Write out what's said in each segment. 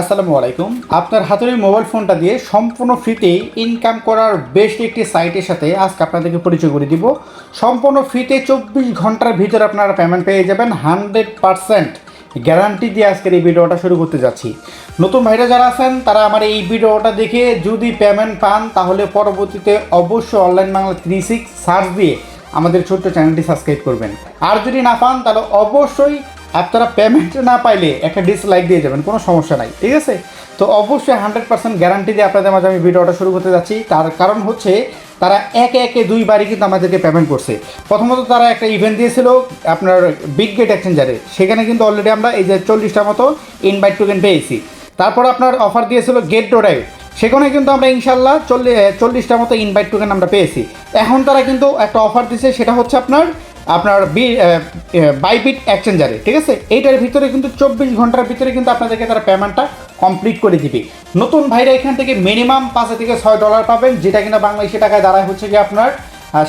আসসালামু আলাইকুম। আপনার হাতের মোবাইল ফোনটা দিয়ে সম্পূর্ণ ফ্রিতে ইনকাম করার বেস্ট একটি সাইটের সাথে আজকে আপনাদেরকে পরিচয় করে দিব। সম্পূর্ণ ফ্রিতে চব্বিশ ঘণ্টার ভিতরে আপনারা পেমেন্ট পেয়ে যাবেন হান্ড্রেড পারসেন্ট গ্যারান্টি দিয়ে আজকের এই ভিডিওটা শুরু করতে যাচ্ছি। নতুন ভাইরা যারা আছেন, তারা আমার এই ভিডিওটা দেখে যদি পেমেন্ট পান, তাহলে পরবর্তীতে অবশ্যই online Bangla three six search দিয়ে আমাদের ছোট্ট চ্যানেলটি সাবস্ক্রাইব করবেন। আর যদি না পান, তাহলে অবশ্যই আপনারা পেমেন্ট না পাইলে একটা ডিসলাইক দিয়ে যাবেন, কোনো সমস্যা নাই, ঠিক আছে? তো অবশ্যই হান্ড্রেড পার্সেন্ট গ্যারান্টি দিয়ে আপনাদের মাঝে আমি ভিডিওটা শুরু করতে যাচ্ছি। তার কারণ হচ্ছে, তারা একে একে দুইবারই কিন্তু আমাদেরকে পেমেন্ট করছে। প্রথমত তারা একটা ইভেন্ট দিয়েছিল, আপনার বিগ গেট এক্সচেঞ্জারে সেখানে কিন্তু অলরেডি আমরা এই যে চল্লিশটা মতো ইনভাইট টোকেন পেয়েছি। তারপর আপনার অফার দিয়েছিল গেট ডোডাই সেখানে কিন্তু আমরা ইনশাল্লাহ চল্লিশ চল্লিশটা মতো ইনভাইট টোকেন আমরা পেয়েছি। এখন তারা কিন্তু একটা অফার দিছে, সেটা হচ্ছে আপনার আপনার বি বাইবিট এক্সচেঞ্জারে ঠিক আছে? এইটার ভিতরে কিন্তু চব্বিশ ঘণ্টার ভিতরে কিন্তু আপনাদেরকে তারা পেমেন্টটা কমপ্লিট করে দিবে। নতুন ভাইরা এখান থেকে মিনিমাম পাঁচ থেকে ছয় ডলার পাবেন, যেটা কিনা বাংলাদেশি টাকায় দাঁড়ায় হচ্ছে কি আপনার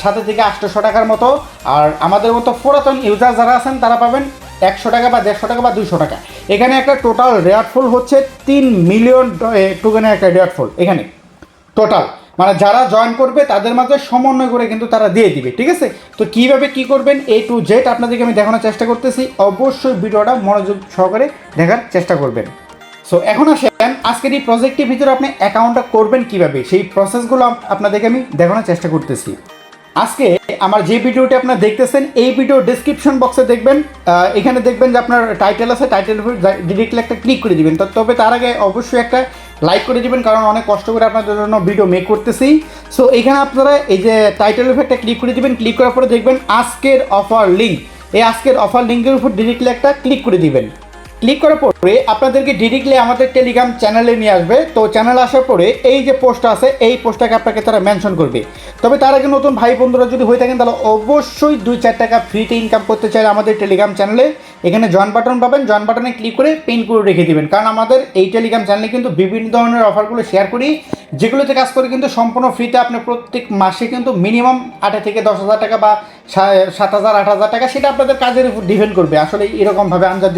সাথে থেকে আটশোশো টাকার মতো। আর আমাদের মতো পুরাতন ইউজার যারা আছেন, তারা পাবেন একশো টাকা বা দেড়শো টাকা বা দুশো টাকা। এখানে একটা টোটাল রেয়ারফুল হচ্ছে তিন মিলিয়ন টোকেনের একটা রেয়ারফুল এখানে। টোটাল মানে যারা জয়েন করবে, তাদের মাঝে সমন্বয় করে কিন্তু তারা দিয়ে দিবে, ঠিক আছে? তো কীভাবে কি করবেন এ টু জেড আপনাদেরকে আমি দেখানোর চেষ্টা করতেছি। অবশ্যই ভিডিওটা মনোযোগ সহকারে দেখার চেষ্টা করবেন। সো এখন আসেন, আজকের এই প্রজেক্টের ভিতরে আপনি অ্যাকাউন্টটা করবেন কীভাবে? সেই প্রসেসগুলো আপ- আপনাদেরকে আমি দেখানোর চেষ্টা করতেছি। আজকে আমার যে ভিডিওটি আপনারা দেখতেছেন, এই ভিডিও ডিসক্রিপশন বক্সে দেখবেন এখানে দেখবেন যে আপনার টাইটেল আছে টাইটেলের উপর ডিরেক্টলি একটা ক্লিক করে দিবেন। তবে তার আগে অবশ্যই একটা লাইক করে দিবেন, কারণ অনেক কষ্ট করে আপনাদের জন্য ভিডিও মেক করতেছি। সো এখানে আপনারা এই যে টাইটেল একটা ক্লিক করে দিবেন ক্লিক করার পরে দেখবেন আজকের অফার লিঙ্ক এই আজকের অফার লিঙ্কের উপর ডিরেক্টলি একটা ক্লিক করে দিবেন। ক্লিক করার পরে আপনাদেরকে ডিরেক্টলি আমাদের টেলিগ্রাম চ্যানেলে নিয়ে আসবে। তো চ্যানেল আসার পরে এই যে পোস্টটা আছে, এই পোস্টটাকে আপনাকে তারা মেনশন করবে। তবে তার আগে নতুন ভাই বন্ধুরা যদি হয়ে থাকেন, তাহলে অবশ্যই দুই চার টাকা ফ্রিতে ইনকাম করতে চাইলে আমাদের টেলিগ্রাম চ্যানেলে এখানে জয়েন বাটন পাবেন। জয়েন বাটনে ক্লিক করে পিন করে রেখে দেবেন। কারণ আমাদের এই টেলিগ্রাম চ্যানেলে কিন্তু বিভিন্ন ধরনের অফারগুলো শেয়ার করি। যেগুলোতে কাজ করে কিন্তু সম্পূর্ণ ফ্রিতে আপনি প্রত্যেক মাসে কিন্তু মিনিমাম আট থেকে দশ হাজার টাকা বা সাত হাজার, আট হাজার টাকা সেটা আপনাদের কাজের উপর ডিপেন্ড করবে। আসলে এরকমভাবে আনজাদ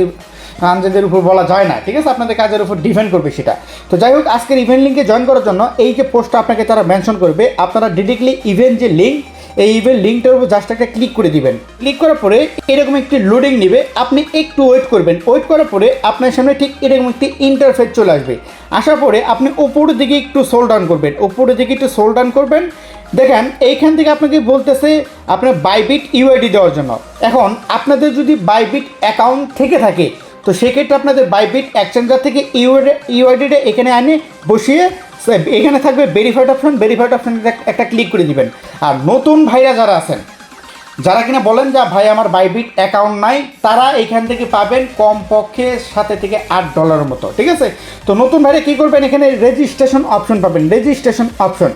আনজাদের উপর বলা যায় না, ঠিক আছে? আপনাদের কাজের উপর ডিপেন্ড করবে সেটা। তো যাই হোক, আজকের ইভেন্ট লিঙ্কে জয়েন করার জন্য এই যে পোস্টটা আপনাকে তারা মেনশন করবে, আপনারা ডিরেক্টলি ইভেন্ট যে লিঙ্ক এই ইভেন্ট লিঙ্কটার উপর জাস্ট একটা ক্লিক করে দিবেন। ক্লিক করার পরে এরকম একটি লোডিং নেবে, আপনি একটু ওয়েট করবেন। ওয়েট করার পরে আপনার সামনে ঠিক এরকম একটি ইন্টারফেস চলে আসবে। আসার পরে আপনি উপরের দিকে একটু সোল ডাউন করবেন। উপরের দিকে একটু সোল ডাউন করবেন। দেখেন, এইখান থেকে আপনাকে বলতেছে আপনার বাইবিট ইউআইডি দেওয়ার জন্য। এখন, আপনাদের যদি বাইবিট অ্যাকাউন্ট থেকে থাকে তো সেক্ষেত্রে আপনাদের বাইবিট এক্সচেঞ্জার থেকে ইউআইডি ইউআইডিটা এখানে আনে বসিয়ে এখানে থাকবে ভেরিফাইড অপশন ভেরিফাইড অপশন একটা ক্লিক করে দিবেন। আর নতুন ভাইরা যারা আছেন, যারা কিনা বলেন যে ভাই, আমার বাইবিট অ্যাকাউন্ট নাই, তারা এখান থেকে পাবেন কমপক্ষে সাথে থেকে আট ডলারের মতো, ঠিক আছে? তো নতুন ভাইরা কী করবেন? এখানে রেজিস্ট্রেশন অপশন পাবেন রেজিস্ট্রেশন অপশন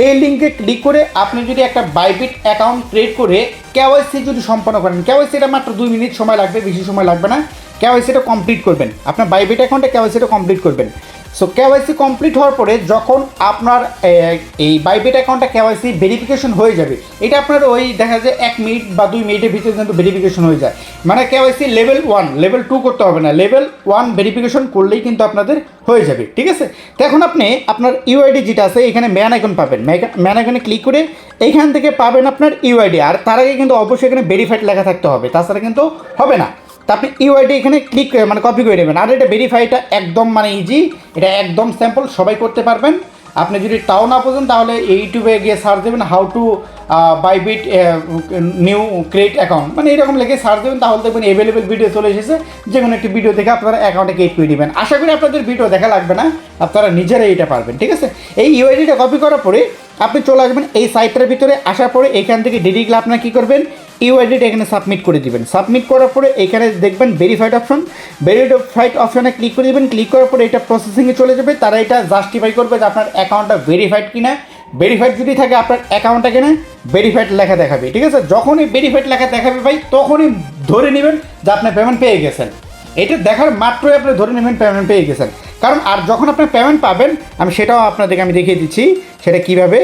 এই লিঙ্কে ক্লিক করে আপনি যদি একটা বাইবিট অ্যাকাউন্ট ক্রিয়েট করে কেওয়াইসি যদি সম্পন্ন করেন কেওয়াইসিটা মাত্র দুই মিনিট সময় লাগবে, বেশি সময় লাগবে না। কেওয়াইসিটা কমপ্লিট করবেন। আপনার বাইবিট অ্যাকাউন্টে কেওয়াইসিটা কমপ্লিট করবেন। সো কেওয়াইসি কমপ্লিট হওয়ার পরে যখন আপনার এই বাইবিট অ্যাকাউন্টটা কেওয়াইসি ভেরিফিকেশন হয়ে যাবে, এটা আপনার ওই দেখা যায় এক মিনিট বা দুই মিনিটের ভিতরে কিন্তু ভেরিফিকেশন হয়ে যায়। মানে KYC level one level two করতে হবে না লেভেল ওয়ান ভেরিফিকেশন করলেই কিন্তু আপনাদের হয়ে যাবে, ঠিক আছে? তো এখন আপনি আপনার ইউআইডি যেটা আছে, এখানে ম্যান আইকন পাবেন। ম্যান আইকনে ক্লিক করে এইখান থেকে পাবেন আপনার ইউআইডি আর তার আগে কিন্তু অবশ্যই এখানে ভেরিফাইড লেখা থাকতে হবে, তাছাড়া কিন্তু হবে না। তা আপনি ইউআইডি এখানে ক্লিক মানে কপি করে নেবেন। আর এটা ভেরিফাইটা একদম মানে ইজি এটা একদম স্যাম্পল সবাই করতে পারবেন। আপনি যদি তাও না বোঝেন, তাহলে ইউটিউবে গিয়ে সার্চ দেবেন how to Bybit new create account মানে এরকম লেগে সার্চ দেবেন, তাহলে দেখবেন অ্যাভেলেবেল ভিডিও চলে এসেছে। যে কোনো একটি ভিডিও দেখে আপনারা অ্যাকাউন্টে ক্রিয়েট করে দেবেন। আশা করি আপনাদের ভিডিও দেখা লাগবে না। আপনারা নিজেরাই এটা পারবেন, ঠিক আছে? এই ইউআইডিটা কপি করার পরে আপনি চলে আসবেন এই সাইটটার ভিতরে। আসার পরে এখান থেকে ডিরেক্টলি আপনারা কী করবেন? ইউআইডিটা এখানে সাবমিট করে দিবেন। সাবমিট করার পরে এখানে দেখবেন ভেরিফাইড অপশন ভেরিফাইড অপশনে ক্লিক করে দিবেন। ক্লিক করার পরে এটা প্রসেসিংয়ে চলে যাবে। তারা এটা জাস্টিফাই করবে যে আপনার অ্যাকাউন্টটা ভেরিফাইড কিনা। ভেরিফাইড যদি থাকে আপনার অ্যাকাউন্টটা কিনা ভেরিফাইড লেখা দেখাবে। ঠিক আছে? যখনই ভেরিফাইড লেখা দেখাবে ভাই, তখনই ধরে নেবেন যে আপনার পেমেন্ট পেয়ে গেছেন। এটা দেখার মাত্রই আপনি ধরে নেবেন পেমেন্ট পেয়ে গেছেন। কারণ আর যখন আপনি পেমেন্ট পাবেন, আমি সেটাও আপনাদেরকে আমি দেখিয়ে দিচ্ছি, সেটা কীভাবে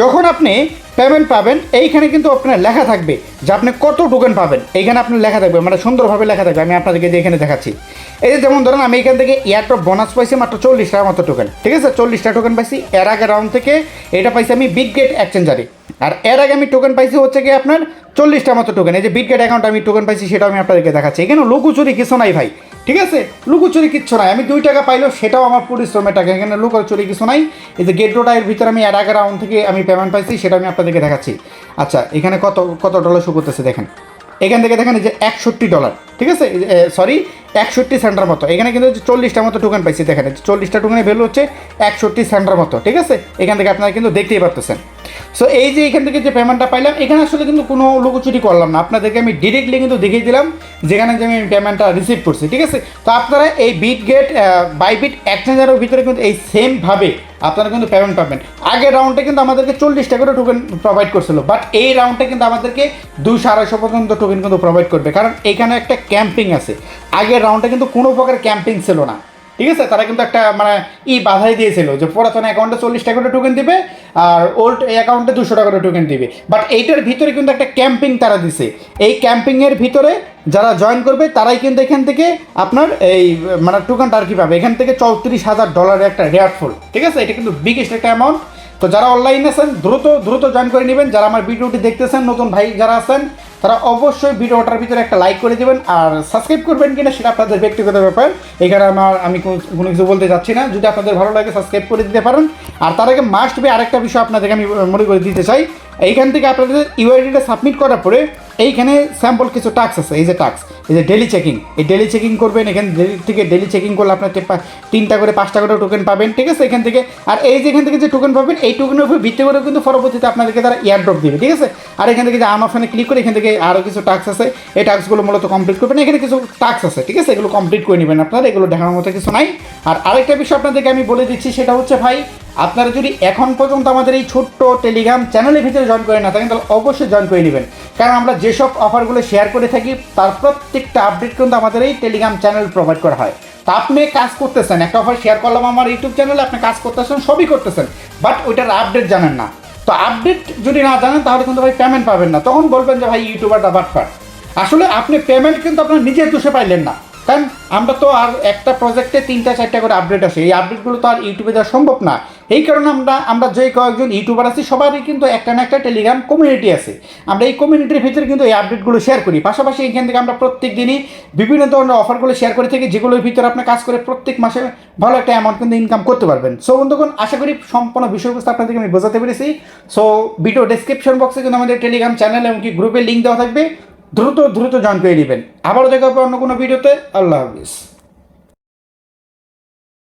যখন আপনি পেমেন্ট পাবেন, এইখানে কিন্তু আপনার লেখা থাকবে যে আপনি কত টোকেন পাবেন। এইখানে আপনার লেখা থাকবে মানে সুন্দরভাবে লেখা থাকবে। আমি আপনাদেরকে যে এখানে দেখাচ্ছি। এই যে যেমন ধরেন, আমি এখান থেকে এয়ারটপ বোনাস পাইছি মাত্র চল্লিশ টাকা মতো টোকেন ঠিক আছে? চল্লিশটা টোকেন পাইছি। এর আগে রাউন্ড থেকে এটা পাইছি আমি বিগ গেট এক্সচেঞ্জারে আর এর আগে আমি টোকেন পাইছি হচ্ছে কি আপনার চল্লিশটা মতো টোকেন এই যে বিগ গেট অ্যাকাউন্ট আমি টোকেন পাইছি, সেটাও আমি আপনাদেরকে দেখাচ্ছি। এখানে লুকুচুরি কিছু নাই ভাই। ঠিক আছে? লুকোচুরি কিচ্ছু নাই। আমি দুই টাকা পাইলেও সেটাও আমার পরিশ্রমের টাকা। এখানে লুকোচুরি কিছু নাই। এই যে গেট রোডের ভিতরে আমি এর রাউন্ড থেকে আমি পেমেন্ট পাইছি, সেটা আমি আপনাদেরকে দেখাচ্ছি। আচ্ছা এখানে কত কত ডলার শো করতেছে দেখেন। এখান থেকে দেখেন যে একষট্টি ডলার ঠিক আছে? সরি একষট্টি সেন্টার মতো। এখানে কিন্তু চল্লিশটা মতো টোকেন পাইছি, দেখেন। চল্লিশটা টোকেনের ভ্যালু হচ্ছে একষট্টি সেন্টার মতো, ঠিক আছে? এখান থেকে আপনারা কিন্তু দেখতেই পারতেছেন। সো এই যে এখান থেকে যে পেমেন্টটা পাইলাম, এখানে আসলে কিন্তু কোনো লুকোচুরি করলাম না। আপনাদেরকে আমি ডিরেক্টলি কিন্তু দেখিয়ে দিলাম, যেখানে যে আমি পেমেন্টটা রিসিভ করছি, ঠিক আছে? তো আপনারা এই বিট গেট বাইবিট এক্সচেঞ্জারের ভিতরে কিন্তু এই সেমভাবে আপনারা কিন্তু পেমেন্ট পাবেন। আগের রাউন্ডে কিন্তু আমাদেরকে চল্লিশটা করে টোকেন প্রোভাইড করছিল বাট এই রাউন্ডে কিন্তু আমাদেরকে দুশো আড়াইশো পর্যন্ত টোকেন কিন্তু প্রোভাইড করবে, কারণ এখানে একটা ক্যাম্পিং আছে। আগের রাউন্ডে কিন্তু কোনো প্রকার ক্যাম্পিং ছিল না। ঠিক আছে? তারা কিন্তু একটা মানে ই বাধাই দিয়েছিল যে পুরাতন অ্যাকাউন্টে চল্লিশ টাকা করে টোকেন দিবে আর ওল্ড এই অ্যাকাউন্টে দুশো টাকা করে টোকেন দিবে। বাট এইটার ভিতরে কিন্তু একটা ক্যাম্পিং তারা দিছে। এই ক্যাম্পিংয়ের ভিতরে যারা জয়েন করবে, তারাই কিন্তু এখান থেকে আপনার এই মানে টোকেনটা আর কি পাবে। এখান থেকে চৌত্রিশ হাজার ডলারের একটা রেয়ারফুল ঠিক আছে? এটা কিন্তু বিগেস্ট একটা অ্যামাউন্ট তো যারা অনলাইনে আছেন, দ্রুত দ্রুত জয়েন করে নেবেন। যারা আমার ভিডিওটি দেখতেছেন, নতুন ভাই যারা আছেন তারা অবশ্যই ভিডিওটার ভিতরে একটা লাইক করে দেবেন আর সাবস্ক্রাইব করবেন কিনা সেটা আপনাদের ব্যক্তিগত ব্যাপার। এখানে আমার আমি কোনো কিছু বলতে চাচ্ছি না। যদি আপনাদের ভালো লাগে সাবস্ক্রাইব করে দিতে পারেন। আর তার আগে মাস্ট বি আরেকটা বিষয় আপনাদেরকে আমি মনে করে দিতে চাই। এইখান থেকে আপনাদের ইউআইডিটা সাবমিট করার পরে এইখানে স্যাম্পল কিছু টাক্স আছে, এই যে টাক্স এই যে ডেলি চেকিং এই ডেলি চেকিং করবেন, এখান থেকে ডেলি চেকিং করলে আপনার তিনটা করে, পাঁচটা করে টোকেন পাবেন, ঠিক আছে? এখান থেকে, আর এই যে এখান থেকে যে টোকেন পাবেন, এই টোকেনের উপর ভিত্তি করে কিন্তু পরবর্তীতে আপনাদেরকে তারা ইয়ার ড্রপ দিবে, ঠিক আছে? আর এখান থেকে যে আম অপশানে ক্লিক করে এখান থেকে আরও কিছু টাক্স আছে, এই টাক্সগুলো মূলত কমপ্লিট করবেন। এখানে কিছু টাক্স আছে, ঠিক আছে? এগুলো কমপ্লিট করে নেবেন আপনারা, এগুলো দেখানোর মতো কিছু নাই। আর আরেকটা বিষয় আপনাদেরকে আমি বলে দিচ্ছি, সেটা হচ্ছে ভাই আপনারা যদি এখন পর্যন্ত আমাদের এই ছোট্ট টেলিগ্রাম চ্যানেলের ভিতরে জয়েন করে না থাকেন, তাহলে অবশ্যই জয়েন করে নেবেন। কারণ আমরা যেসব অফারগুলো শেয়ার করে থাকি, তার প্রত্যেকটা আপডেট কিন্তু আমাদের এই টেলিগ্রাম চ্যানেল প্রোভাইড করা হয়। তা আপনি কাজ করতেছেন, একটা অফার শেয়ার করলাম আমার ইউটিউব চ্যানেলে আপনি কাজ করতেছেন, সবই করতেছেন বাট ওইটার আপডেট জানেন না। তো আপডেট যদি না জানেন, তাহলে কিন্তু ভাই পেমেন্ট পাবেন না। তখন বলবেন যে ভাই ইউটিউবারটা বাটপার। আসলে আপনি পেমেন্ট কিন্তু আপনার নিজের দোষে পাইলেন না। কারণ আমরা তো আর একটা প্রজেক্টে তিনটা, চারটা করে আপডেট আসে। এই আপডেটগুলো তো আর ইউটিউবে দেওয়া সম্ভব না। এই কারণে আমরা আমরা যে কয়েকজন ইউটিউবার আছি, সবারই কিন্তু একটা না একটা টেলিগ্রাম কমিউনিটি আছে। আমরা এই কমিউনিটির ভিতরে কিন্তু এই আপডেটগুলো শেয়ার করি। পাশাপাশি এখান থেকে আমরা প্রত্যেক দিনই বিভিন্ন ধরনের অফারগুলো শেয়ার করে থাকি, যেগুলোর ভিতরে আপনি কাজ করে প্রত্যেক মাসে ভালো একটা অ্যামাউন্ট কিন্তু ইনকাম করতে পারবেন। সো বন্ধুগণ, আশা করি সম্পূর্ণ বিষয়বস্তু আপনাদেরকে আমি বোঝাতে পেরেছি। সো ভিডিও ডেসক্রিপশন বক্সে কিন্তু আমাদের টেলিগ্রাম চ্যানেল এমনকি গ্রুপের লিঙ্ক দেওয়া থাকবে। দ্রুত দ্রুত জয়েন করে নেবেন। আবারও দেখা হবে অন্য কোনো ভিডিওতে। আল্লাহ হাফিজ।